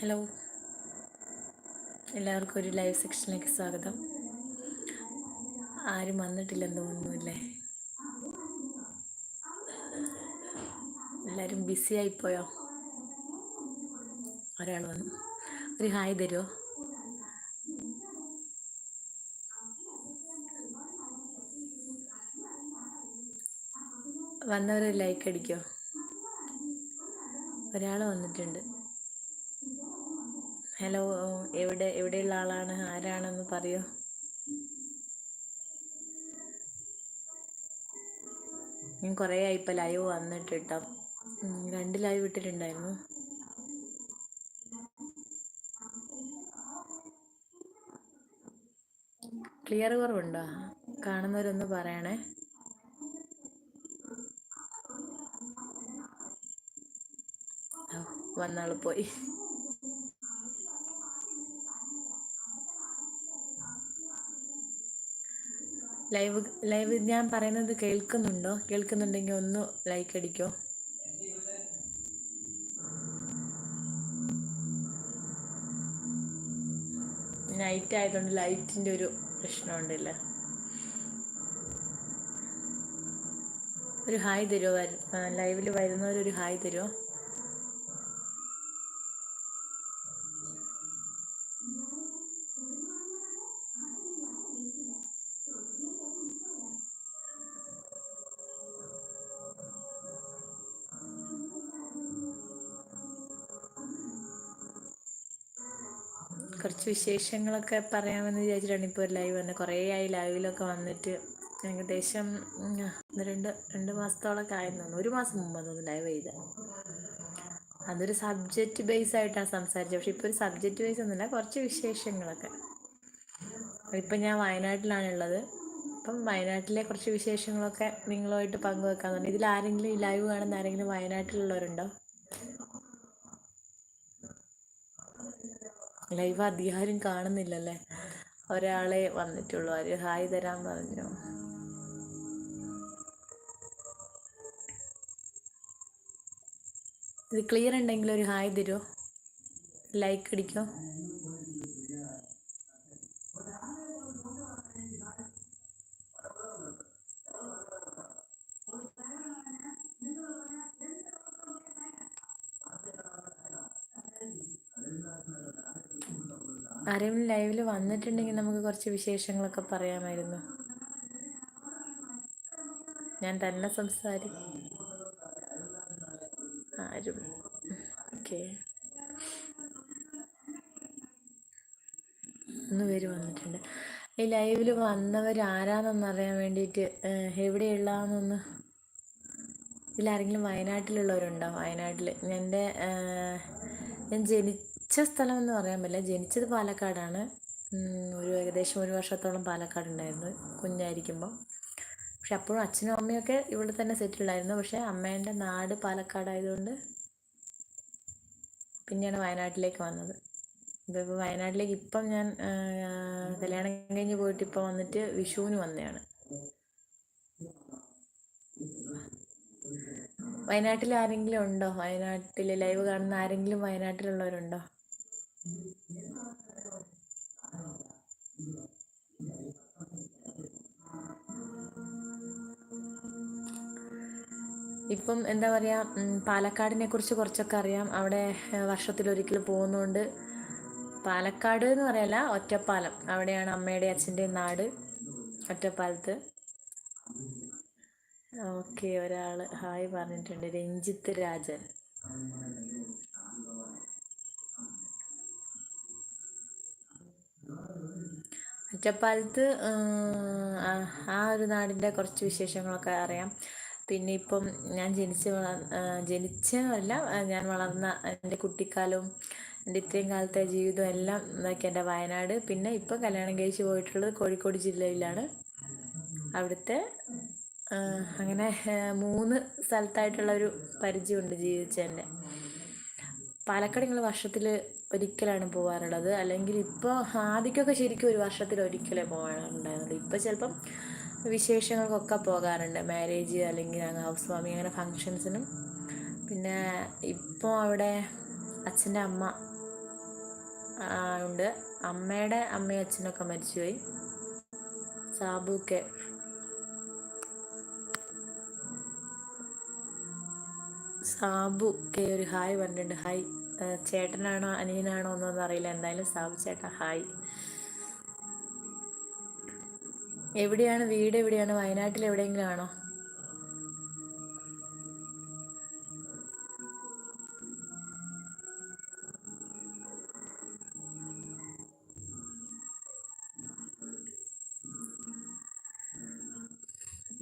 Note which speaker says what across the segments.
Speaker 1: Hello. എല്ലാവർക്കും ഒരു live സെക്ഷനിലേക്ക് സ്വാഗതം. ആരും വന്നിട്ടില്ലെന്ന് തോന്നുന്നില്ലേ എല്ലാവരും ബിസി ആയിപ്പോയോ? ഒരാൾ വന്നു. ഒരു ഹായ് തരുമോ വന്നവർ ലൈക്ക് അടിക്കോ? ഒരാൾ വന്നിട്ടുണ്ട്. ഹലോ എവിടെ എവിടെയുള്ള ആളാണ്? ആരാണെന്ന് പറയോ. ഞാൻ കുറേ ആയി ഇപ്പം ലൈവ് വന്നിട്ട് കേട്ടോ രണ്ട് ലൈവ് ഇട്ടിട്ടുണ്ടായിരുന്നു. ക്ലിയർ കുറവുണ്ടോ? കാണുന്നവരൊന്ന് പറയണേ. വന്നാൾ പോയി. ലൈവ് ലൈവ് ഞാൻ പറയുന്നത് കേൾക്കുന്നുണ്ടോ? കേൾക്കുന്നുണ്ടെങ്കിൽ ഒന്ന് ലൈക്ക് അടിക്കോ. നൈറ്റ് ആയതുകൊണ്ട് ലൈറ്റിന്റെ ഒരു പ്രശ്നമുണ്ടല്ലേ? ഒരു ഹായ് തരുമോ ലൈവിൽ വരുന്നവരൊരു ഹായ് തരുമോ വിശേഷങ്ങളൊക്കെ പറയാമെന്ന് വിചാരിച്ചിട്ടാണ് ഇപ്പോൾ ലൈവ് വന്നത് കുറേ ആയി ലൈവിലൊക്കെ വന്നിട്ട് ഏകദേശം രണ്ട് രണ്ട് മാസത്തോളൊക്കെ ആയിരുന്നു ഒരു മാസം മുമ്പ് തോന്നുന്നു ലൈവ് ചെയ്ത്. അതൊരു സബ്ജക്റ്റ് ബേസ് ആയിട്ടാണ് സംസാരിച്ചത്. പക്ഷെ ഇപ്പോൾ ഒരു സബ്ജക്റ്റ് ബേസ് ഒന്നുമില്ല കുറച്ച് വിശേഷങ്ങളൊക്കെ. ഇപ്പം ഞാൻ വയനാട്ടിലാണുള്ളത്. അപ്പം വയനാട്ടിലെ കുറച്ച് വിശേഷങ്ങളൊക്കെ നിങ്ങളുമായിട്ട് പങ്കുവെക്കാൻ തന്നെ ഇതിൽ ആരെങ്കിലും ഈ ലൈവ് കാണുന്ന ആരെങ്കിലും വയനാട്ടിലുള്ളവരുണ്ടോ? ലൈവ് അധികാരം കാണുന്നില്ലല്ലേ? ഒരാളെ വന്നിട്ടുള്ളൂ. അവർ ഹായ് തരാൻ പറഞ്ഞു. ഇത് ക്ലിയർ ഉണ്ടെങ്കിൽ ഒരു ഹായ് തരുമോ ലൈക്ക് അടിക്കോ? ആരെങ്കിലും ലൈവിൽ വന്നിട്ടുണ്ടെങ്കിൽ നമുക്ക് കുറച്ച് വിശേഷങ്ങളൊക്കെ പറയാമായിരുന്നു. ഞാൻ തന്നെ സംസാരി ആരും ഓക്കെ. ഒന്ന് പേര് വന്നിട്ടുണ്ട്. ഈ ലൈവിൽ വന്നവർ ആരാന്നൊന്ന് അറിയാൻ വേണ്ടിയിട്ട് എവിടെയുള്ളതെന്നൊന്ന് ഇതിലാരെങ്കിലും വയനാട്ടിലുള്ളവരുണ്ടോ? വയനാട്ടിൽ എന്റെ ഞാൻ ജനിച്ച സ്ഥലം എന്ന് പറയാൻ പറ്റില്ല. ജനിച്ചത് പാലക്കാടാണ്. ഒരു ഏകദേശം ഒരു വർഷത്തോളം പാലക്കാട് ഉണ്ടായിരുന്നു കുഞ്ഞായിരിക്കുമ്പോൾ പക്ഷെ അപ്പോഴും അച്ഛനും അമ്മയൊക്കെ ഇവിടെ തന്നെ സെറ്റിൽഡായിരുന്നു പക്ഷേ അമ്മേന്റെ നാട് പാലക്കാടായതുകൊണ്ട് പിന്നെയാണ് വയനാട്ടിലേക്ക് വന്നത്. ഇപ്പോൾ വയനാട്ടിലേക്ക് ഇപ്പം ഞാൻ കല്യാണം കഴിഞ്ഞ് പോയിട്ട് ഇപ്പം വന്നിട്ട് വിഷുവിന് വന്നതാണ്. വയനാട്ടിൽ ആരെങ്കിലും ഉണ്ടോ? വയനാട്ടിൽ ലൈവ് കാണുന്ന ആരെങ്കിലും വയനാട്ടിലുള്ളവരുണ്ടോ? ഇപ്പം എന്താ പറയുക പാലക്കാടിനെ കുറിച്ച് കുറച്ചൊക്കെ അറിയാം. അവിടെ വർഷത്തിലൊരിക്കൽ പോകുന്നതുകൊണ്ട് പാലക്കാട് എന്ന് പറയല്ല ഒറ്റപ്പാലം. അവിടെയാണ് അമ്മയുടെ അച്ഛന്റെ നാട് ഒറ്റപ്പാലത്ത്. ഓക്കെ ഒരാൾ ഹായ് പറഞ്ഞിട്ടുണ്ട് രഞ്ജിത്ത് രാജൻ. ഒറ്റപ്പാലത്ത് ആ ഒരു നാടിന്റെ കുറച്ച് വിശേഷങ്ങളൊക്കെ അറിയാം. പിന്നെ ഇപ്പം ഞാൻ ജനിച്ച വളർ ജനിച്ചതല്ല ഞാൻ വളർന്ന എന്റെ കുട്ടിക്കാലവും എന്റെ ഇത്രയും കാലത്തെ ജീവിതം എല്ലാം ഇതൊക്കെ എന്റെ വയനാട്. പിന്നെ ഇപ്പം കല്യാണം കഴിച്ച് പോയിട്ടുള്ളത് കോഴിക്കോട് ജില്ലയിലാണ്. അവിടുത്തെ അങ്ങനെ മൂന്ന് സ്ഥലത്തായിട്ടുള്ള ഒരു പരിചയമുണ്ട് ജീവിച്ചതിന്റെ പാലക്കാട് നിങ്ങൾ വർഷത്തിൽ ഒരിക്കലാണ് പോകാറുള്ളത് അല്ലെങ്കിൽ ഇപ്പോൾ ആദ്യമൊക്കെ ശരിക്കും ഒരു വർഷത്തിൽ ഒരിക്കലേ പോകാറുണ്ടായിരുന്നുള്ളൂ ഇപ്പോൾ ചിലപ്പം വിശേഷങ്ങൾക്കൊക്കെ പോകാറുണ്ട്. മാരേജ് അല്ലെങ്കിൽ ഹൗസ് വാമിങ് അങ്ങനെ ഫങ്ഷൻസിനും പിന്നെ ഇപ്പോൾ അവിടെ അച്ഛന്റെ അമ്മ ഉണ്ട്. അമ്മയുടെ അമ്മയും അച്ഛനൊക്കെ മരിച്ചുപോയി. സാബുക്കെ. സാബു കെ ഒരു ഹായ് പറഞ്ഞിട്ടുണ്ട്. ഹായ്. ചേട്ടനാണോ അനിയനാണോ എന്നൊന്നും അറിയില്ല. എന്തായാലും സാബു ചേട്ടാ ഹായ്. എവിടെയാണ് വീട്? എവിടെയാണ്? വയനാട്ടിൽ എവിടെയെങ്കിലും ആണോ?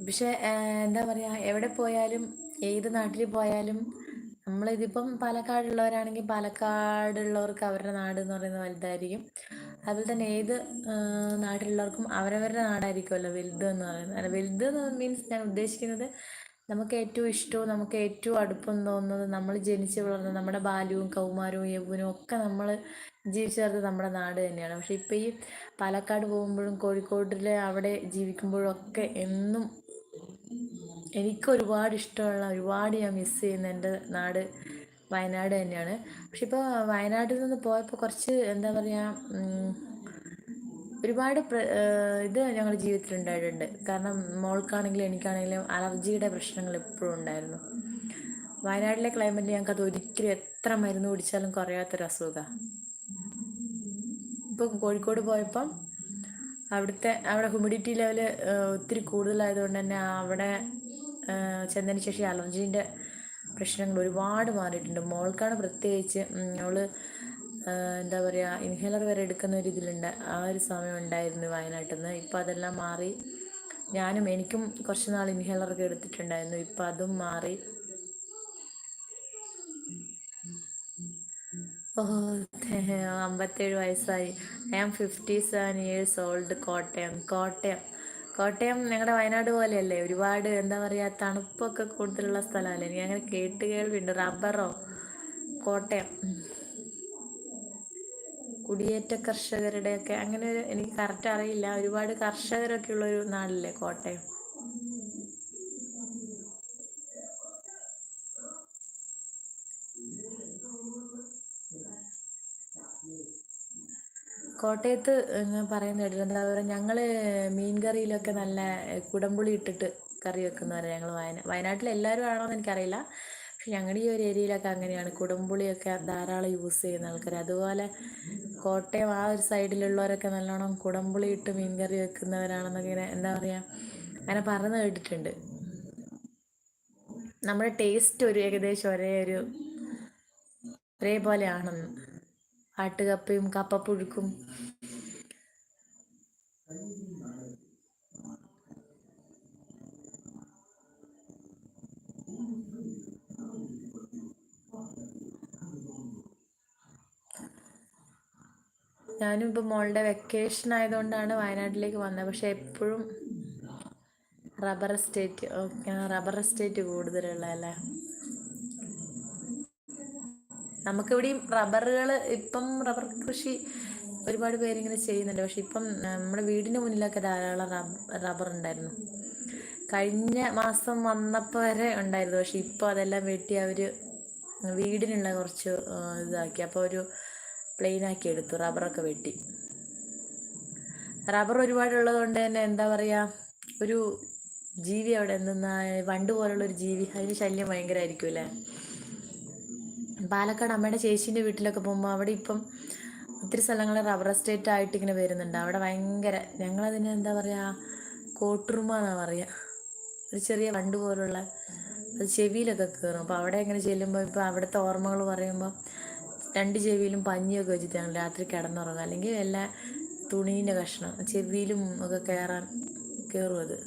Speaker 1: പക്ഷെ എന്താ പറയുക എവിടെ പോയാലും ഏത് നാട്ടിൽ പോയാലും നമ്മളിതിപ്പം പാലക്കാടുള്ളവരാണെങ്കിൽ പാലക്കാടുള്ളവർക്ക് അവരുടെ നാട് എന്ന് പറയുന്നത് വലുതായിരിക്കും. അതുപോലെ തന്നെ ഏത് നാട്ടിലുള്ളവർക്കും അവരവരുടെ നാടായിരിക്കുമല്ലോ വലുത് എന്ന് പറയുന്നത്. അല്ല വലുത് എന്ന് മീൻസ് ഞാൻ ഉദ്ദേശിക്കുന്നത് നമുക്ക് ഏറ്റവും ഇഷ്ടവും നമുക്ക് ഏറ്റവും അടുപ്പം തോന്നുന്നത് നമ്മൾ ജനിച്ച് വളർന്ന നമ്മുടെ ബാല്യവും കൗമാരവും യൗവനവും ഒക്കെ നമ്മൾ ജീവിച്ചു ചേർത്ത് നമ്മുടെ നാട് തന്നെയാണ്. പക്ഷെ ഇപ്പം ഈ പാലക്കാട് പോകുമ്പോഴും കോഴിക്കോടിലെ അവിടെ ജീവിക്കുമ്പോഴും ഒക്കെ എന്നും എനിക്ക് ഒരുപാട് ഇഷ്ടമുള്ള ഒരുപാട് ഞാൻ മിസ് ചെയ്യുന്ന എന്റെ നാട് വയനാട് തന്നെയാണ്. പക്ഷെ ഇപ്പോൾ വയനാട്ടിൽ നിന്ന് പോയപ്പോൾ കുറച്ച് എന്താ പറയുക ഒരുപാട് ഇത് ഞങ്ങളുടെ ജീവിതത്തിൽ ഉണ്ടായിട്ടുണ്ട്. കാരണം മോൾക്കാണെങ്കിലും എനിക്കാണെങ്കിലും അലർജിയുടെ പ്രശ്നങ്ങൾ എപ്പോഴും ഉണ്ടായിരുന്നു. വയനാട്ടിലെ ക്ലൈമറ്റ് ഞങ്ങൾക്ക് അത് ഒരിക്കലും എത്ര മരുന്ന് കുടിച്ചാലും കുറയാത്തൊരു അസുഖമാണ് ഇപ്പോൾ കോഴിക്കോട് പോയപ്പം അവിടുത്തെ അവിടെ ഹ്യൂമിഡിറ്റി ലെവൽ ഒത്തിരി കൂടുതലായതുകൊണ്ട് തന്നെ അവിടെ ചെന്നതിന് ശേഷം അലർജീന്റെ പ്രശ്നങ്ങൾ ഒരുപാട് മാറിയിട്ടുണ്ട്. മോൾക്കാണ് പ്രത്യേകിച്ച് അവൾ എന്താ പറയുക ഇൻഹേലർ വരെ എടുക്കുന്ന ഒരു ഇതിലുണ്ട്. ആ ഒരു സമയം ഉണ്ടായിരുന്നു വയനാട്ടിൽ നിന്ന് ഇപ്പോൾ അതെല്ലാം മാറി. ഞാനും എനിക്കും കുറച്ച് നാൾ ഇൻഹേലറൊക്കെ എടുത്തിട്ടുണ്ടായിരുന്നു. ഇപ്പം അതും മാറി. ഓ അമ്പത്തേഴ് വയസ്സായി. I am fifty seven years old Kottayam Kottayam. Kottayam ഞങ്ങളുടെ വയനാട് പോലെയല്ലേ? ഒരുപാട് എന്താ പറയുക തണുപ്പൊക്കെ കൂടുതലുള്ള സ്ഥലമല്ലേ? എനിക്ക് അങ്ങനെ കേട്ട് കേൾവിണ്ട്. റബ്ബറോ? കോട്ടയം. കുടിയേറ്റ കർഷകരുടെയൊക്കെ അങ്ങനെ ഒരു എനിക്ക് കറക്റ്റ് അറിയില്ല. ഒരുപാട് കർഷകരൊക്കെ ഉള്ള ഒരു നാടല്ലേ കോട്ടയം? കോട്ടയത്ത് പറയുന്ന കേട്ടിട്ടുണ്ട്. അതുപോലെ ഞങ്ങൾ മീൻ കറിയിലൊക്കെ നല്ല കുടംപുളി ഇട്ടിട്ട് കറി വെക്കുന്നവരാണ് ഞങ്ങൾ വയന വയനാട്ടിൽ എല്ലാവരും ആണോ എന്ന് എനിക്കറിയില്ല. പക്ഷെ ഞങ്ങളുടെ ഈ ഒരു ഏരിയയിലൊക്കെ അങ്ങനെയാണ്. കുടംപുളിയൊക്കെ ധാരാളം യൂസ് ചെയ്യുന്ന ആൾക്കാർ അതുപോലെ കോട്ടയം ആ ഒരു സൈഡിലുള്ളവരൊക്കെ നല്ലോണം കുടംപുളി ഇട്ട് മീൻ കറി വെക്കുന്നവരാണെന്നൊക്കെ ഇങ്ങനെ എന്താ പറയുക അങ്ങനെ പറഞ്ഞു കേട്ടിട്ടുണ്ട്. നമ്മുടെ ടേസ്റ്റ് ഒരു ഏകദേശം ഒരേ ഒരു ഒരേപോലെയാണെന്ന്. ആട്ടുകപ്പയും കപ്പപ്പുഴുക്കും. ഞാനും ഇപ്പം മോളുടെ വെക്കേഷൻ ആയതുകൊണ്ടാണ് വയനാട്ടിലേക്ക് വന്നത്. പക്ഷെ എപ്പോഴും റബ്ബർ എസ്റ്റേറ്റ് റബ്ബർ എസ്റ്റേറ്റ് കൂടുതലുള്ളതല്ലേ? നമുക്കിവിടെയും റബ്ബറുകൾ ഇപ്പം റബ്ബർ കൃഷി ഒരുപാട് പേരിങ്ങനെ ചെയ്യുന്നുണ്ട്. പക്ഷെ ഇപ്പം നമ്മുടെ വീടിന് മുന്നിലൊക്കെ ധാരാളം റബ്ബർ ഉണ്ടായിരുന്നു. കഴിഞ്ഞ മാസം വന്നപ്പോൾ വരെ ഉണ്ടായിരുന്നു. പക്ഷെ ഇപ്പോൾ അതെല്ലാം വെട്ടി അവർ വീടിനുള്ള കുറച്ച് ഇതാക്കി. അപ്പോൾ ഒരു പ്ലെയിൻ ആക്കി എടുത്തു റബ്ബറൊക്കെ വെട്ടി. റബ്ബർ ഒരുപാടുള്ളത് കൊണ്ട് തന്നെ എന്താ പറയുക ഒരു ജീവി അവിടെ എന്തെന്നാ വണ്ട് പോലുള്ള ഒരു ജീവി അതിന് ശല്യം ഭയങ്കരമായിരിക്കും അല്ലേ? പാലക്കാട് അമ്മയുടെ ചേച്ചീന്റെ വീട്ടിലൊക്കെ പോകുമ്പോൾ അവിടെ ഇപ്പം ഒത്തിരി സ്ഥലങ്ങൾ റബ്ബർ എസ്റ്റേറ്റ് ആയിട്ട് ഇങ്ങനെ വരുന്നുണ്ട്. അവിടെ ഭയങ്കര ഞങ്ങളതിന് എന്താ പറയുക കോട്ടുറുമ എന്നാണ് പറയുക ഒരു ചെറിയ വണ്ട് പോലുള്ള അത് ചെവിയിലൊക്കെ കയറും അപ്പോൾ അവിടെ ഇങ്ങനെ ചെല്ലുമ്പോൾ ഇപ്പോൾ അവിടുത്തെ ഓർമ്മകൾ പറയുമ്പോൾ രണ്ട് ചെവിയിലും പഞ്ഞിയൊക്കെ വെച്ചിട്ടാണ് രാത്രി കിടന്നുറങ്ങുക. അല്ലെങ്കിൽ എല്ലാ തുണീന്റെ കഷ്ണം ചെവിയിലും ഒക്കെ കയറാൻ കയറും അത്.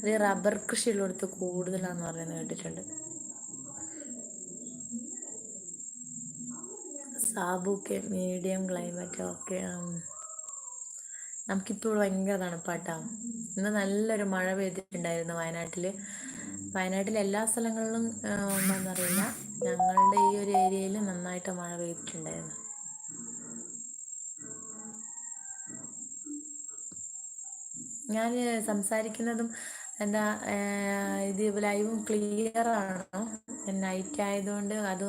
Speaker 1: അത് റബ്ബർ കൃഷിയുള്ളിടത്ത് കൂടുതലാണെന്ന് പറയുന്നത് കേട്ടിട്ടുണ്ട്. സാബുക്കെ മീഡിയം ക്ലൈമറ്റ് ഒക്കെ നമുക്കിപ്പോൾ ഭയങ്കര തണുപ്പാട്ടാ. ഇന്ന് നല്ലൊരു മഴ പെയ്തിട്ടുണ്ടായിരുന്നു വയനാട്ടിൽ വയനാട്ടിലെ എല്ലാ സ്ഥലങ്ങളിലും ഉണ്ടെന്നറിയില്ല ഞങ്ങളുടെ ഈ ഒരു ഏരിയയിൽ നന്നായിട്ട് മഴ പെയ്തിട്ടുണ്ടായിരുന്നു. ഞാൻ സംസാരിക്കുന്നതും എന്താ ഇത് ലൈവും ക്ലിയർ ആണോ നൈറ്റ് ആയതുകൊണ്ട് അത്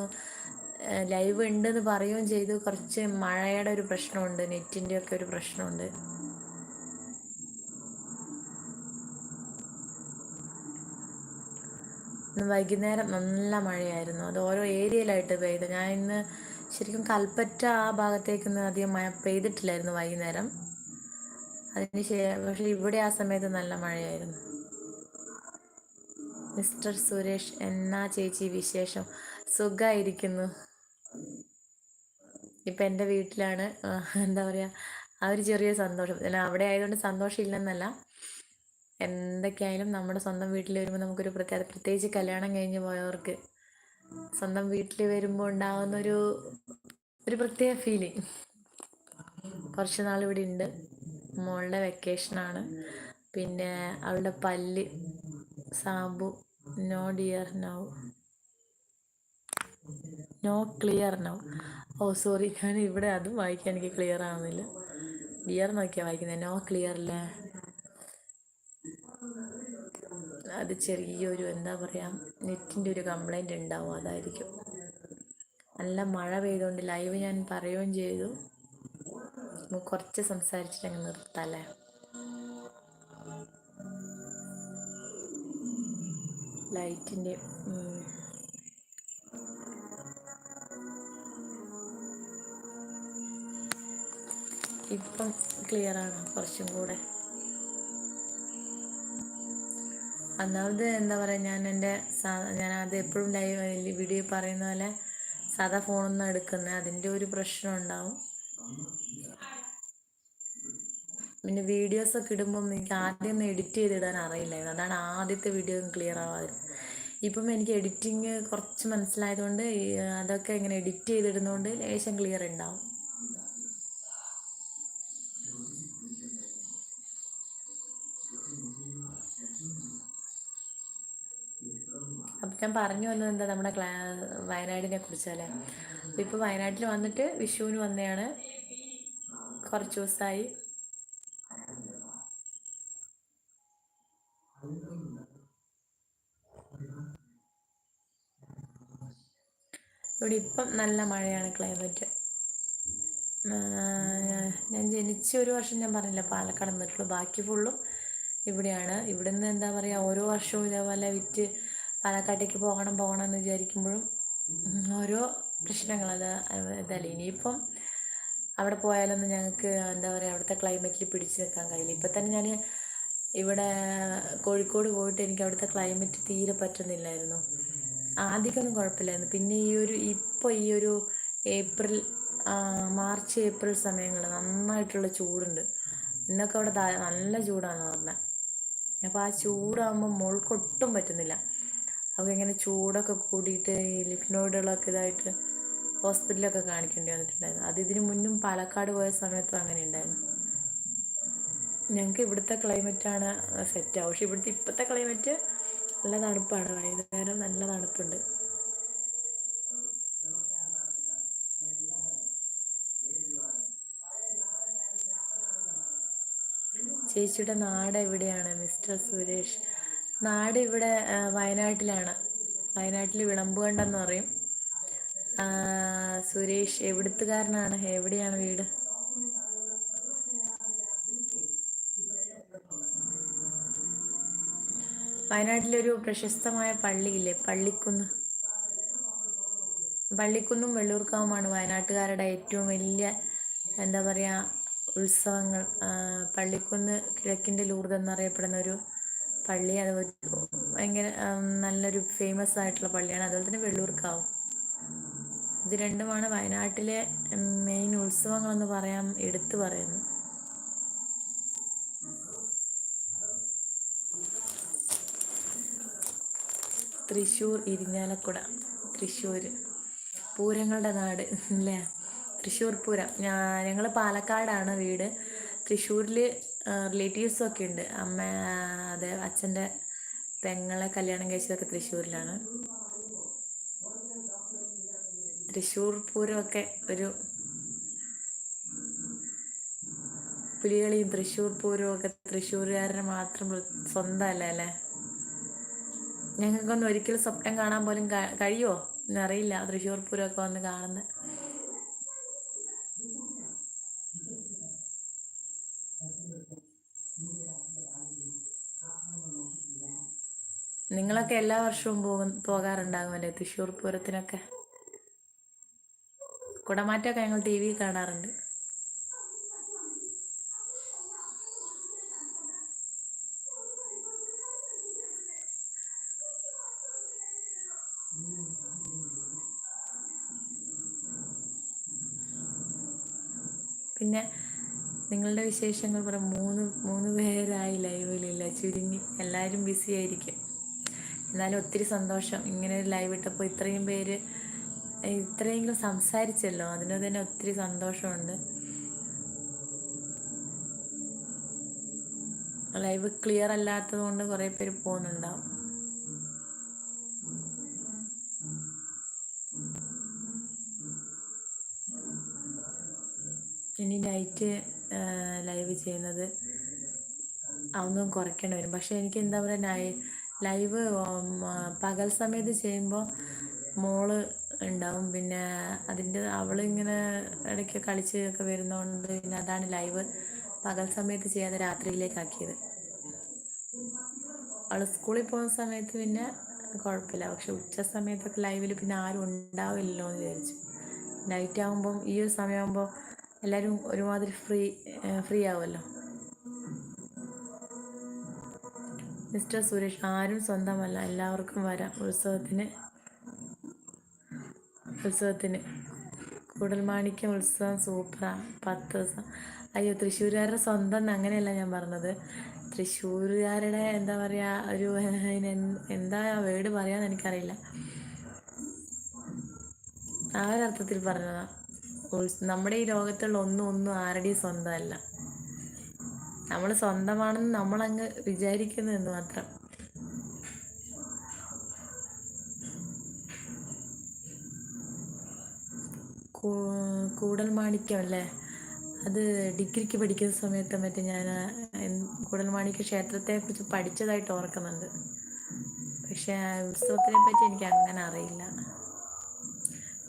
Speaker 1: ലൈവ് ഉണ്ടെന്ന് പറയുകയും ചെയ്തു. കുറച്ച് മഴയുടെ ഒരു പ്രശ്നമുണ്ട്. നെറ്റിന്റെ ഒക്കെ ഒരു പ്രശ്നമുണ്ട്. വൈകുന്നേരം നല്ല മഴയായിരുന്നു. അത് ഓരോ ഏരിയയിലായിട്ട് പെയ്ത്. ഞാൻ ഇന്ന് ശരിക്കും കൽപ്പറ്റ ആ ഭാഗത്തേക്കൊന്നും അധികം മഴ പെയ്തിട്ടില്ലായിരുന്നു വൈകുന്നേരം. അതിന് ശേഷം പക്ഷെ ഇവിടെ ആ സമയത്ത് നല്ല മഴയായിരുന്നു. മിസ്റ്റർ സുരേഷ് എന്നാ ചേച്ചി വിശേഷം? സുഖമായിരിക്കുന്നു ഇപ്പം എന്റെ വീട്ടിലാണ് എന്താ പറയുക ആ ഒരു ചെറിയ സന്തോഷം. അവിടെ ആയതുകൊണ്ട് സന്തോഷം ഇല്ലെന്നല്ല എന്തൊക്കെയായാലും നമ്മുടെ സ്വന്തം വീട്ടിൽ വരുമ്പോൾ നമുക്കൊരു പ്രത്യേക പ്രത്യേകിച്ച് കല്യാണം കഴിഞ്ഞ് പോയവർക്ക് സ്വന്തം വീട്ടിൽ വരുമ്പോൾ ഉണ്ടാകുന്ന ഒരു ഒരു പ്രത്യേക ഫീലിംഗ് കുറച്ച് നാൾ ഇവിടെ ഉണ്ട്. മോളുടെ വെക്കേഷനാണ് പിന്നെ അവളുടെ പല്ല് സാമ്പു no dear no no clear now oh sorry. ഞാൻ ഇവിടെ അതും വായിക്കാൻ എനിക്ക് ക്ലിയർ ആവുന്നില്ല. ബിയർ നോക്കിയാൽ വായിക്കുന്നത് നോ ക്ലിയർ അല്ലേ അത് ചെറിയൊരു എന്താ പറയുക നെറ്റിന്റെ ഒരു കംപ്ലൈന്റ് ഉണ്ടാവും. അതായിരിക്കും. നല്ല മഴ പെയ്തുകൊണ്ട് ലൈവ് ഞാൻ പറയുകയും ചെയ്തു. കുറച്ച് സംസാരിച്ചിട്ട് അങ്ങ് നിർത്താല്ലേ? ലൈറ്റിന്റെ ഇപ്പം ക്ലിയർ ആണ് കുറച്ചും കൂടെ. ഒന്നാമത് എന്താ പറയുക ഞാൻ എന്റെ ഞാൻ അത് എപ്പോഴും ലൈവ് വീഡിയോ പറയുന്ന പോലെ സാധാ ഫോണൊന്നും എടുക്കുന്ന അതിന്റെ ഒരു പ്രശ്നം ഉണ്ടാവും. പിന്നെ വീഡിയോസ് ഒക്കെ ഇടുമ്പം എനിക്ക് ആദ്യം എഡിറ്റ് ചെയ്തിടാൻ അറിയില്ലായിരുന്നു. അതാണ് ആദ്യത്തെ വീഡിയോ ക്ലിയർ ആവാതിരുന്നത്. ഇപ്പം എനിക്ക് എഡിറ്റിങ് കുറച്ച് മനസ്സിലായതുകൊണ്ട് അതൊക്കെ ഇങ്ങനെ എഡിറ്റ് ചെയ്തിടുന്നതുകൊണ്ട് ലേശം ക്ലിയർ ഉണ്ടാവും അപ്പം ഞാൻ പറഞ്ഞു വന്നത് എന്താ നമ്മുടെ ക്ലാ വയനാടിനെ കുറിച്ചല്ലേ? ഇപ്പോൾ വയനാട്ടിൽ വന്നിട്ട് വിഷുവിന് വന്നെയാണ്. കുറച്ച് ദിവസമായി ഇവിടെ ഇപ്പം നല്ല മഴയാണ് ക്ലൈമറ്റ്. ഞാൻ ജനിച്ച ഒരു വർഷം ഞാൻ പറഞ്ഞില്ല പാലക്കാട് നിന്നിട്ടുള്ളൂ ബാക്കി ഫുള്ളും ഇവിടെയാണ്. ഇവിടെ നിന്ന് എന്താ പറയുക ഓരോ വർഷവും ഇതേപോലെ വിറ്റ് പാലക്കാട്ടേക്ക് പോകണം പോകണം എന്ന് വിചാരിക്കുമ്പോഴും ഓരോ പ്രശ്നങ്ങൾ അത് ഇതല്ല. ഇനിയിപ്പം അവിടെ പോയാലൊന്നും ഞങ്ങൾക്ക് എന്താ പറയുക അവിടുത്തെ ക്ലൈമറ്റിൽ പിടിച്ചു നിൽക്കാൻ കഴിയില്ല. ഇപ്പം തന്നെ ഞാൻ ഇവിടെ കോഴിക്കോട് പോയിട്ട് എനിക്ക് അവിടുത്തെ ക്ലൈമറ്റ് തീരെ പറ്റുന്നില്ലായിരുന്നു. ആദ്യമൊന്നും കുഴപ്പമില്ലായിരുന്നു. പിന്നെ ഈ ഒരു ഇപ്പോൾ ഈ ഒരു ഏപ്രിൽ മാർച്ച് ഏപ്രിൽ സമയങ്ങളിൽ നന്നായിട്ടുള്ള ചൂടുണ്ട്. ഇന്നൊക്കെ അവിടെ നല്ല ചൂടാണെന്ന് പറഞ്ഞത് അപ്പോൾ ആ ചൂടാകുമ്പോൾ മുൾക്കൊട്ടും പറ്റുന്നില്ല. അപ്പോൾ ഇങ്ങനെ ചൂടൊക്കെ കൂടിയിട്ട് ഈ ലിഫ്നോയിഡുകളൊക്കെ ഇതായിട്ട് ഹോസ്പിറ്റലൊക്കെ കാണിക്കേണ്ടി വന്നിട്ടുണ്ടായിരുന്നു. അത് ഇതിനു മുന്നും പാലക്കാട് പോയ സമയത്തും അങ്ങനെ ഉണ്ടായിരുന്നു ഞങ്ങൾക്ക് ഇവിടുത്തെ ക്ലൈമറ്റാണ് സെറ്റ് ആവും പക്ഷെ ഇവിടുത്തെ ഇപ്പോഴത്തെ ക്ലൈമറ്റ് നല്ല തണുപ്പാണ്. വൈകുന്നേരം നല്ല തണുപ്പുണ്ട്. ചേച്ചിയുടെ നാട് എവിടെയാണ് മിസ്റ്റർ സുരേഷ്. നാട് ഇവിടെ വയനാട്ടിലാണ്. വയനാട്ടിൽ വിളമ്പുകണ്ടെന്ന് പറയും. സുരേഷ് എവിടുത്തുകാരനാണ്? എവിടെയാണ് വീട്? വയനാട്ടിലൊരു പ്രശസ്തമായ പള്ളിയില്ലേ? പള്ളിക്കുന്ന്. പള്ളിക്കുന്നും വെള്ളൂർക്കാവുമാണ് വയനാട്ടുകാരുടെ ഏറ്റവും വലിയ എന്താ പറയുക ഉത്സവങ്ങൾ. പള്ളിക്കുന്ന് കിഴക്കിന്റെ ലൂർദ് എന്നറിയപ്പെടുന്ന ഒരു പള്ളി അത് ഭയങ്കര നല്ലൊരു ഫേമസ് ആയിട്ടുള്ള പള്ളിയാണ്. അതുപോലെ തന്നെ വെള്ളൂർക്കാവ്. ഇത് രണ്ടുമാണ് വയനാട്ടിലെ മെയിൻ ഉത്സവങ്ങളെന്ന് പറയാം എടുത്തു പറയുന്നു തൃശ്ശൂർ ഇരിഞ്ഞാലക്കുട. തൃശ്ശൂർ പൂരങ്ങളുടെ നാട് അല്ലേ തൃശ്ശൂർ പൂരം. ഞങ്ങൾ പാലക്കാടാണ് വീട്. തൃശ്ശൂരിൽ റിലേറ്റീവ്സൊക്കെ ഉണ്ട് അമ്മ അതെ അച്ഛന്റെ പെങ്ങളെ കല്യാണം കഴിച്ചതൊക്കെ തൃശ്ശൂരിലാണ്. തൃശ്ശൂർ പൂരമൊക്കെ ഒരു പുലികളിയും തൃശ്ശൂർ പൂരവും ഒക്കെ തൃശ്ശൂരുകാരന് മാത്രം സ്വന്തമല്ല അല്ലേ? ഞങ്ങൾക്കൊന്നും ഒരിക്കലും സ്വപ്നം കാണാൻ പോലും കഴിയുമോ എന്നറിയില്ല തൃശ്ശൂർ പൂരമൊക്കെ വന്ന് കാണുന്നത്. നിങ്ങളൊക്കെ എല്ലാ വർഷവും പോകും പോകാറുണ്ടാകുമല്ലേ തൃശ്ശൂർ പൂരത്തിനൊക്കെ? കുടമാറ്റമൊക്കെ ഞങ്ങൾ ടി വി കാണാറുണ്ട്. പിന്നെ നിങ്ങളുടെ വിശേഷങ്ങൾ പറ മൂന്ന് മൂന്ന് പേരായി ലൈവിലില്ല ചുരുങ്ങി. എല്ലാവരും ബിസി ആയിരിക്കും. എന്നാലും ഒത്തിരി സന്തോഷം. ഇങ്ങനെ ഒരു ലൈവ് ഇട്ടപ്പോൾ ഇത്രയും പേര് ഇത്രയെങ്കിലും സംസാരിച്ചല്ലോ. അതിന് തന്നെ ഒത്തിരി സന്തോഷമുണ്ട്. ലൈവ് ക്ലിയർ അല്ലാത്തത് കൊണ്ട് കുറേ പേര് പോകുന്നുണ്ടാവും. ഇനി നൈറ്റ് ലൈവ് ചെയ്യുന്നത് അതൊന്നും കുറയ്ക്കേണ്ടി വരും. പക്ഷേ എനിക്ക് എന്താ പറയുക ലൈവ് പകൽ സമയത്ത് ചെയ്യുമ്പോൾ മോൾ ഉണ്ടാവും. പിന്നെ അതിന്റെ അവളിങ്ങനെ ഇടയ്ക്ക് കളിച്ച് ഒക്കെ വരുന്നതുകൊണ്ട് പിന്നെ അതാണ് ലൈവ് പകൽ സമയത്ത് ചെയ്യാതെ രാത്രിയിലേക്കാക്കിയത്. അവൾ സ്കൂളിൽ പോകുന്ന സമയത്ത് പിന്നെ കുഴപ്പമില്ല. പക്ഷെ ഉച്ച സമയത്തൊക്കെ ലൈവിൽ പിന്നെ ആരും ഉണ്ടാവില്ലല്ലോ എന്ന് വിചാരിച്ചു. നൈറ്റ് ആകുമ്പം ഈ ഒരു സമയമാകുമ്പോൾ എല്ലാവരും ഒരുമാതിരി ഫ്രീ ഫ്രീ ആവുമല്ലോ മിസ്റ്റർ സുരേഷ് ആരും സ്വന്തമല്ല. എല്ലാവർക്കും വരാം ഉത്സവത്തിന്. ഉത്സവത്തിന്. കൂടൽമാണിക്യം ഉത്സവം സൂപ്പറാണ് പത്ത് ദിവസം. അയ്യോ തൃശ്ശൂരുകാരുടെ സ്വന്തം അങ്ങനെയല്ല ഞാൻ പറഞ്ഞത്. തൃശ്ശൂരുകാരുടെ എന്താ പറയുക ഒരു എന്താ ആ വേർഡ് പറയാന്ന് എനിക്കറിയില്ല. ആ ഒരർത്ഥത്തിൽ പറഞ്ഞതാണ് നമ്മുടെ ഈ ലോകത്തുള്ള ഒന്നും ഒന്നും ആരുടെയും സ്വന്തമല്ല. നമ്മൾ സ്വന്തമാണെന്ന് നമ്മളങ്ങ് വിചാരിക്കുന്നു എന്ന് മാത്രം കൂടൽ മാണിക്യം അല്ലേ? അത് ഡിഗ്രിക്ക് പഠിക്കുന്ന സമയത്ത് മറ്റേ ഞാൻ കൂടൽ മാണിക്യ ക്ഷേത്രത്തെ കുറിച്ച് പഠിച്ചതായിട്ട് ഓർക്കുന്നുണ്ട്. പക്ഷെ ഉത്സവത്തിനെ പറ്റി എനിക്ക് അങ്ങനെ അറിയില്ല.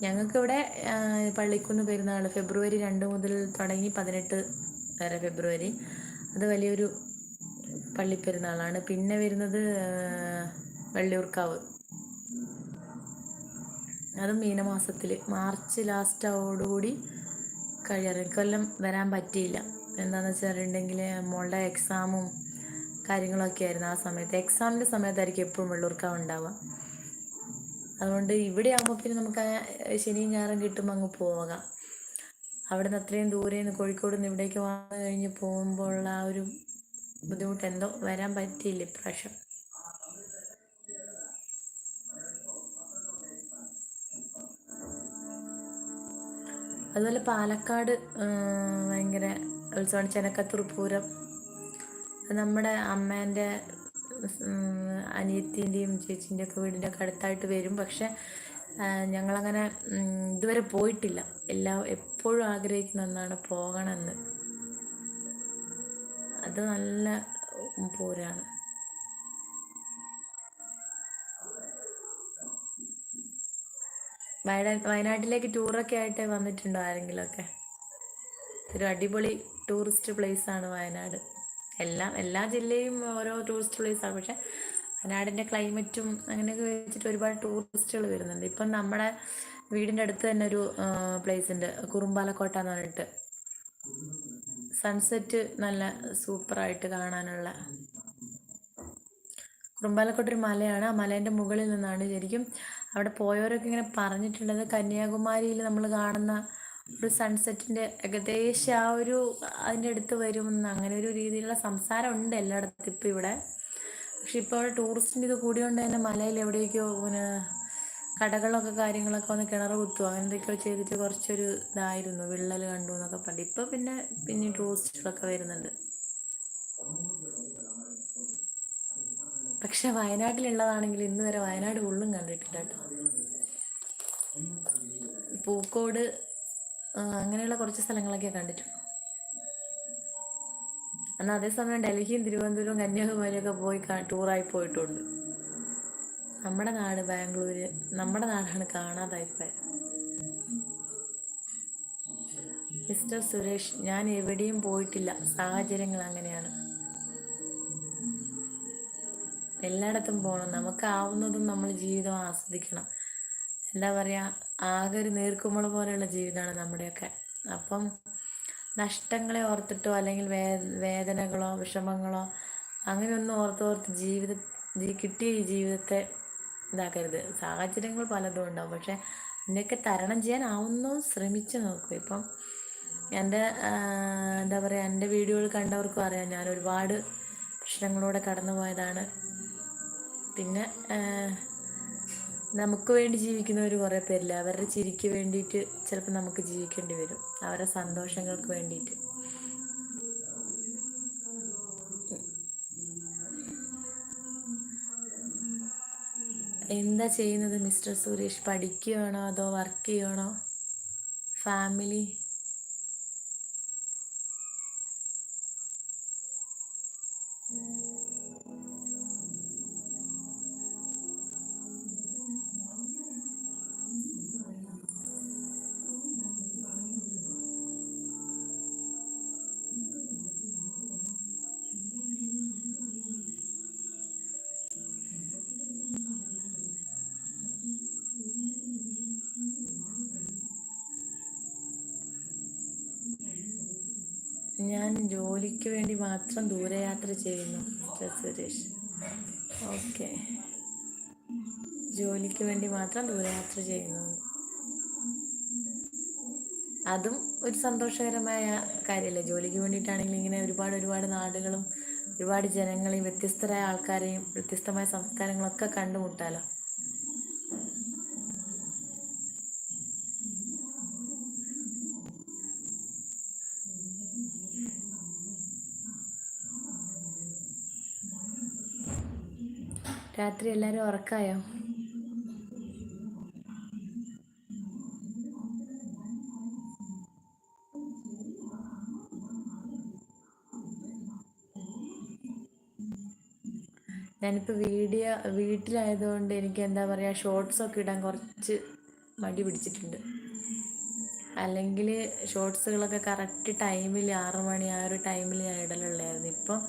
Speaker 1: ഞങ്ങൾക്കിവിടെ പള്ളിക്കുന്ന് പെരുന്നാൾ ഫെബ്രുവരി രണ്ട് മുതൽ തുടങ്ങി പതിനെട്ട് വരെ ഫെബ്രുവരി. അത് വലിയൊരു പള്ളിപ്പെരുന്നാളാണ്. പിന്നെ വരുന്നത് വള്ളിയൂർക്കാവ്. അത് മീനമാസത്തിൽ മാർച്ച് ലാസ്റ്റോടുകൂടി കഴിയാറ്. കൊല്ലം വരാൻ പറ്റിയില്ല. എന്താണെന്ന് വെച്ചിട്ടുണ്ടെങ്കിൽ മോളുടെ എക്സാമും കാര്യങ്ങളൊക്കെ ആയിരുന്നു ആ സമയത്ത്. എക്സാമിന്റെ സമയത്തായിരിക്കും എപ്പോഴും വെള്ളൂർക്കാവ് ഉണ്ടാവുക. അതുകൊണ്ട് ഇവിടെ ആകുമ്പോൾ പിന്നെ നമുക്ക് ശനിയും ഞായറും കിട്ടുമ്പോൾ അങ്ങ് പോകാം. അവിടെ നിന്ന് അത്രയും ദൂരെ നിന്ന് കോഴിക്കോട് നിന്ന് ഇവിടേക്ക് വന്നു കഴിഞ്ഞ് പോകുമ്പോൾ ആ ഒരു ബുദ്ധിമുട്ട് എന്തോ വരാൻ പറ്റിയില്ല ഇപ്രാവശ്യം. അതുപോലെ പാലക്കാട് ഭയങ്കര ഉത്സവമാണ്. ചെനക്കത്തൂർ പൂരം. നമ്മുടെ അമ്മേന്റെ അനിയത്തിന്റെയും ചേച്ചീന്റെ ഒക്കെ വീടിന്റെ ഒക്കെ അടുത്തായിട്ട് വരും. പക്ഷെ ഞങ്ങളങ്ങനെ ഇതുവരെ പോയിട്ടില്ല. എല്ലാ എപ്പോഴും ആഗ്രഹിക്കുന്ന ഒന്നാണ് പോകണമെന്ന്. അത് നല്ല പോരാണ്. വയനാട് വയനാട്ടിലേക്ക് ടൂറൊക്കെ ആയിട്ട് വന്നിട്ടുണ്ടോ ആരെങ്കിലുമൊക്കെ? ഒരു അടിപൊളി ടൂറിസ്റ്റ് പ്ലേസ് ആണ് വയനാട്. എല്ലാം എല്ലാ ജില്ലയും ഓരോ ടൂറിസ്റ്റ് പ്ലേസ് ആണ് പക്ഷെ വയനാടിന്റെ ക്ലൈമറ്റും അങ്ങനെയൊക്കെ വെച്ചിട്ട് ഒരുപാട് ടൂറിസ്റ്റുകൾ വരുന്നുണ്ട്. ഇപ്പം നമ്മുടെ വീടിന്റെ അടുത്ത് തന്നെ ഒരു പ്ലേസ് ഉണ്ട് കുറുമ്പാലക്കോട്ട എന്ന് പറഞ്ഞിട്ട്. സൺസെറ്റ് നല്ല സൂപ്പറായിട്ട് കാണാനുള്ള. കുറുമ്പാലക്കോട്ട ഒരു മലയാണ്. ആ മലേന്റെ മുകളിൽ നിന്നാണ് ശരിക്കും അവിടെ പോയവരൊക്കെ ഇങ്ങനെ പറഞ്ഞിട്ടുള്ളത് കന്യാകുമാരിയിൽ നമ്മൾ കാണുന്ന ഒരു സൺസെറ്റിന്റെ ഏകദേശം ആ ഒരു അതിന്റെ അടുത്ത് വരുമെന്ന് അങ്ങനെ ഒരു രീതിയിലുള്ള സംസാരം ഉണ്ട് എല്ലായിടത്തും ഇപ്പം ഇവിടെ. പക്ഷെ ഇപ്പോൾ ടൂറിസ്റ്റിന്റെ ഇത് കൂടിയോണ്ട് തന്നെ മലയിൽ എവിടെയൊക്കെയോ പിന്നെ കടകളൊക്കെ കാര്യങ്ങളൊക്കെ വന്ന് കിണർ കുത്തുക എന്തൊക്കെയോ ചെയ്തിട്ട് കുറച്ചൊരു ഇതായിരുന്നു. വിള്ളൽ കണ്ടു എന്നൊക്കെ പറഞ്ഞു. ഇപ്പോൾ പിന്നെ പിന്നെ ടൂറിസ്റ്റുകളൊക്കെ വരുന്നുണ്ട്. പക്ഷെ വയനാട്ടിലുള്ളതാണെങ്കിൽ ഇന്ന് വരെ വയനാട് ഉള്ളും കണ്ടിട്ടില്ല കേട്ടോ. പൂക്കോട് അങ്ങനെയുള്ള കുറച്ച് സ്ഥലങ്ങളൊക്കെ കണ്ടിട്ടുണ്ട്. എന്നാൽ അതേസമയം ഡൽഹിയും തിരുവനന്തപുരവും കന്യാകുമാരിയൊക്കെ പോയി ടൂറായി പോയിട്ടുണ്ട്. നമ്മുടെ നാട് ബാംഗ്ലൂര് നമ്മുടെ നാടാണ് കാണാതായിപ്പോയത് മിസ്റ്റർ സുരേഷ് ഞാൻ എവിടെയും പോയിട്ടില്ല. സാഹചര്യങ്ങൾ അങ്ങനെയാണ്. എല്ലായിടത്തും പോകണം നമുക്കാവുന്നതും നമ്മൾ ജീവിതം ആസ്വദിക്കണം. എന്താ പറയുക ആകെ ഒരു നീർക്കുമ്പോൾ പോലെയുള്ള ജീവിതമാണ് നമ്മുടെയൊക്കെ. അപ്പം നഷ്ടങ്ങളെ ഓർത്തിട്ടോ അല്ലെങ്കിൽ വേ വേദനകളോ വിഷമങ്ങളോ അങ്ങനെയൊന്നും ഓർത്തോർത്ത് ജീവിത കിട്ടിയ ഈ ജീവിതത്തെ ഇതാക്കരുത്. സാഹചര്യങ്ങൾ പലതും ഉണ്ടാവും. പക്ഷെ എന്നെയൊക്കെ തരണം ആവുന്നു ശ്രമിച്ചു നോക്കും. ഇപ്പം എന്റെ എന്താ പറയുക എന്റെ വീഡിയോകൾ കണ്ടവർക്കും അറിയാം. ഞാൻ ഒരുപാട് പ്രശ്നങ്ങളോടെ കടന്നു പോയതാണ് പിന്നെ നമുക്ക് വേണ്ടി ജീവിക്കുന്നവർ കുറേ പേരില്ല? അവരുടെ ചിരിക്ക് വേണ്ടിയിട്ട് ചിലപ്പോൾ നമുക്ക് ജീവിക്കേണ്ടി വരും. അവരുടെ സന്തോഷങ്ങൾക്ക് വേണ്ടിയിട്ട്. എന്താ ചെയ്യുന്നത് മിസ്റ്റർ സുരേഷ്? പഠിക്കുകയാണോ അതോ വർക്ക് ചെയ്യണോ ഫാമിലി? ജോലിക്ക് വേണ്ടി മാത്രം ദൂരയാത്ര ചെയ്യുന്നു സുരേഷ്. ഓക്കെ ജോലിക്ക് വേണ്ടി മാത്രം ദൂരയാത്ര ചെയ്യുന്നു. അതും ഒരു സന്തോഷകരമായ കാര്യമല്ലേ ജോലിക്ക് വേണ്ടിയിട്ടാണെങ്കിൽ ഇങ്ങനെ ഒരുപാട് ഒരുപാട് നാടുകളും ഒരുപാട് ജനങ്ങളെയും വ്യത്യസ്തരായ ആൾക്കാരെയും വ്യത്യസ്തമായ സംസ്കാരങ്ങളൊക്കെ കണ്ടുമുട്ടാലോ? രാത്രി എല്ലാവരും ഉറക്കായോ? ഞാനിപ്പോൾ വീഡിയോ വീട്ടിലായതുകൊണ്ട് എനിക്ക് എന്താ പറയുക ഷോർട്സൊക്കെ ഇടാൻ കുറച്ച് മടി പിടിച്ചിട്ടുണ്ട്. അല്ലെങ്കിൽ ഷോർട്സുകളൊക്കെ കറക്റ്റ് ടൈമിൽ ആറ് മണി ആ ഒരു ടൈമിൽ ഞാൻ ഇടലുള്ളായിരുന്നു. ഇപ്പം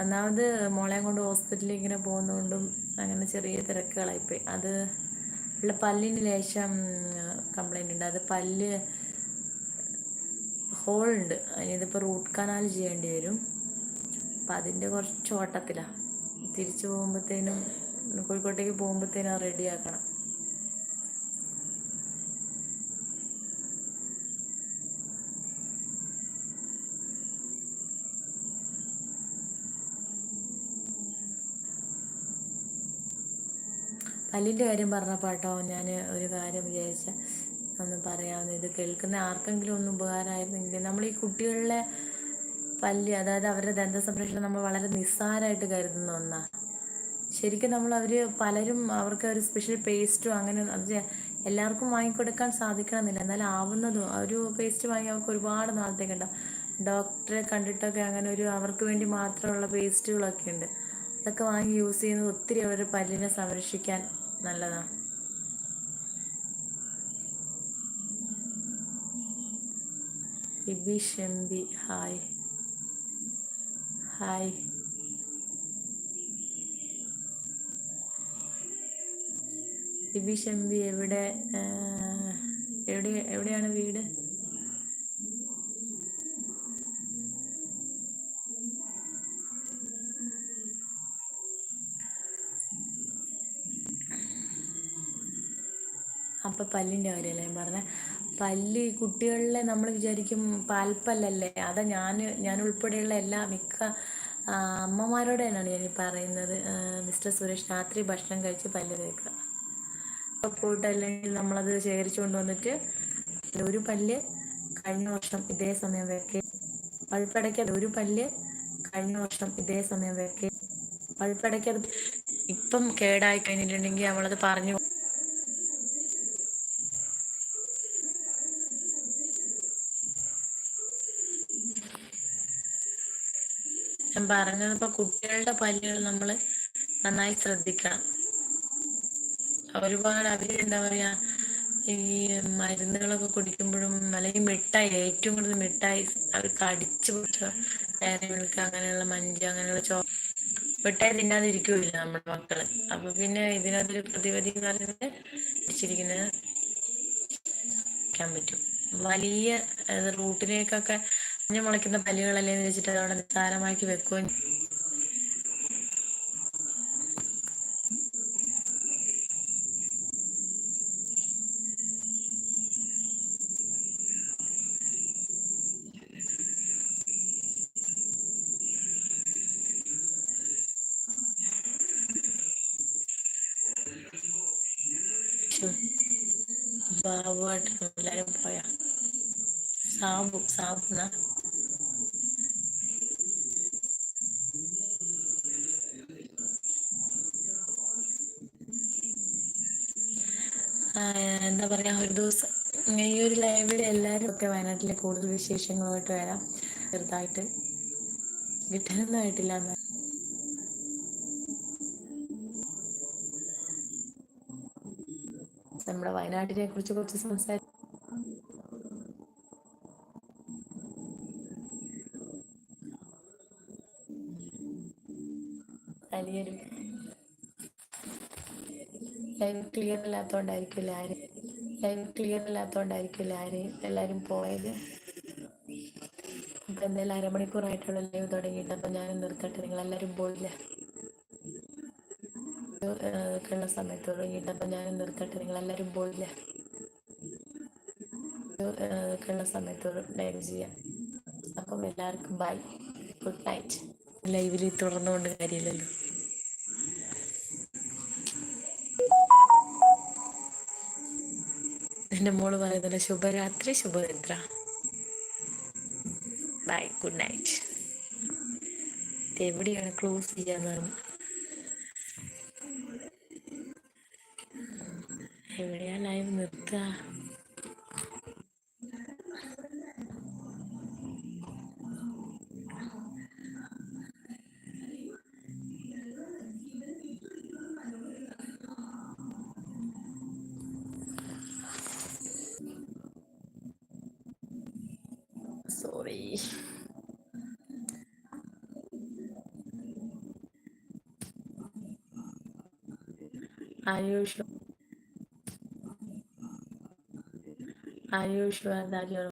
Speaker 1: ഒന്നാമത് മോളെ കൊണ്ട് ഹോസ്പിറ്റലിൽ ഇങ്ങനെ പോകുന്നതുകൊണ്ടും അങ്ങനെ ചെറിയ തിരക്കുകളായിപ്പോയി. അത് ഉള്ള പല്ലിന് ലേശം കംപ്ലൈന്റ് ഉണ്ട്. അത് പല്ല് ഹോളുണ്ട്. അതിനിതിപ്പോൾ റൂട്ട് കനാൽ ചെയ്യേണ്ടി വരും. അപ്പം അതിന്റെ കുറച്ച് ഓട്ടത്തിലാണ് തിരിച്ചു പോകുമ്പോഴത്തേനും കോഴിക്കോട്ടേക്ക് പോകുമ്പോഴത്തേനും റെഡിയാക്കണം പല്ലിന്റെ കാര്യം പറഞ്ഞപ്പോൾ കേട്ടോ ഞാൻ ഒരു കാര്യം വിചാരിച്ച ഒന്ന് പറയാമെന്ന് ഇത് കേൾക്കുന്ന ആർക്കെങ്കിലും ഒന്ന് ഉപകാരമായിരുന്നെങ്കിൽ നമ്മൾ ഈ കുട്ടികളിലെ പല്ല് അതായത് അവരുടെ ദന്ത സംരക്ഷണം നമ്മൾ വളരെ നിസ്സാരമായിട്ട് കരുതുന്ന ഒന്നാണ് ശരിക്കും നമ്മൾ അവർ പലരും അവർക്ക് ഒരു സ്പെഷ്യൽ പേസ്റ്റോ അങ്ങനെ അത് എല്ലാവർക്കും വാങ്ങിക്കൊടുക്കാൻ സാധിക്കണമെന്നില്ല. എന്നാലും ആവുന്നതും ഒരു പേസ്റ്റ് വാങ്ങി അവർക്ക് ഒരുപാട് നാളത്തേക്ക് ഉണ്ടാവും. ഡോക്ടറെ കണ്ടിട്ടൊക്കെ അങ്ങനെ ഒരു അവർക്ക് വേണ്ടി മാത്രമുള്ള പേസ്റ്റുകളൊക്കെ ഉണ്ട്. അതൊക്കെ വാങ്ങി യൂസ് ചെയ്യുന്നത് ഒത്തിരി അവരുടെ പല്ലിനെ സംരക്ഷിക്കാൻ നല്ലതാണ് ബിബി ഷെമ്പി ഹായ്. ഹായ്. ബിബി ഷെമ്പി എവിടെ എവിടെ എവിടെയാണ് വീട്? അപ്പോൾ പല്ലിന്റെ കാര്യമല്ലേ ഞാൻ പറഞ്ഞത് പല്ല് കുട്ടികളിലെ നമ്മൾ വിചാരിക്കും പാൽപ്പല്ലല്ലേ? അതാ ഞാൻ ഞാൻ ഉൾപ്പെടെയുള്ള എല്ലാ മിക്ക അമ്മമാരോട് തന്നെയാണ് ഞാൻ പറയുന്നത്. മിസ്റ്റർ സുരേഷ് രാത്രി ഭക്ഷണം കഴിച്ച് പല്ല് തേക്കുക. പോയിട്ട് അല്ലെങ്കിൽ നമ്മളത് ശേഖരിച്ചു കൊണ്ടുവന്നിട്ട് ഒരു പല്ല് കഴിഞ്ഞ വർഷം ഇതേ സമയം വെക്കെ. പഴുപ്പടയ്ക്കാതെ ഒരു പല്ല് കഴിഞ്ഞ വർഷം ഇതേ സമയം വെക്കെ. അത് ഇപ്പം കേടായി കഴിഞ്ഞിട്ടുണ്ടെങ്കിൽ നമ്മളത് പറഞ്ഞു ഞാൻ പറഞ്ഞത് ഇപ്പൊ കുട്ടികളുടെ പല്ലുകൾ നമ്മൾ നന്നായി ശ്രദ്ധിക്കണം. ഒരുപാട് അവർ എന്താ പറയാ ഈ മരുന്നുകളൊക്കെ കുടിക്കുമ്പോഴും അല്ലെങ്കിൽ മിഠായി ഏറ്റവും കൂടുതൽ മിഠായി അവർക്ക് അടിച്ചു മിൽക്ക് അങ്ങനെയുള്ള മഞ്ച് അങ്ങനെയുള്ള ചോ മിഠായി തിന്നാതിരിക്കൂല നമ്മുടെ മക്കൾ. അപ്പൊ പിന്നെ ഇതിനകത്തൊരു പ്രതിവിധി എന്ന് പറയുന്നത് പറ്റും. വലിയ റൂട്ടിലേക്കൊക്കെ കുഞ്ഞു മുളയ്ക്കുന്ന പല്ലുകളല്ലേ എന്ന് വെച്ചിട്ട് അതവിടെ നിസ്സാരമാക്കി വെക്കുകയും ബാബുവായിട്ട് എല്ലാരും പോയാ. സാബു സാബു എന്താ പറയാ ഒരു ദിവസം ഈ ഒരു ലൈവിൽ എല്ലാവരും ഒക്കെ വയനാട്ടിലെ കൂടുതൽ വിശേഷങ്ങളുമായിട്ട് വരാം. ചെറുതായിട്ട് കിട്ടാനൊന്നും ആയിട്ടില്ല നമ്മുടെ വയനാട്ടിനെ കുറിച്ച് കുറച്ച് ലൈവ് ക്ലിയർ ഇല്ലാത്തതുകൊണ്ടായിരിക്കില്ല ആരും ലൈവ് ക്ലിയർ ഇല്ലാത്തോണ്ടായിരിക്കും ആരെയും എല്ലാവരും പോയത്? അപ്പം എന്തായാലും അരമണിക്കൂറായിട്ടുള്ള ലൈവ് തുടങ്ങിയിട്ട് അപ്പം ഞാൻ നിർത്തട്ടെ നിങ്ങളെല്ലാവരും പോയില്ല? സമയത്ത് തുടങ്ങിയിട്ട് അപ്പം ഞാൻ നിർത്തട്ടെ നിങ്ങളെല്ലാവരും പോയില്ല? ഉള്ള സമയത്ത് ലൈവ് ചെയ്യാം. അപ്പം എല്ലാവർക്കും ബൈ ഗുഡ് നൈറ്റ് ലൈവിൽ തുടർന്നുകൊണ്ട് കാര്യമില്ലല്ലോ. എന്റെ മോൾ പറയുന്നില്ല ശുഭരാത്രി ശുഭനിദ്ര. ബൈ ഗുഡ് നൈറ്റ് എവിടെയാണ് ക്ലോസ് ചെയ്യാന്ന് എവിടെയാ ലൈവ് നിർത്തുക? are you sure that you're?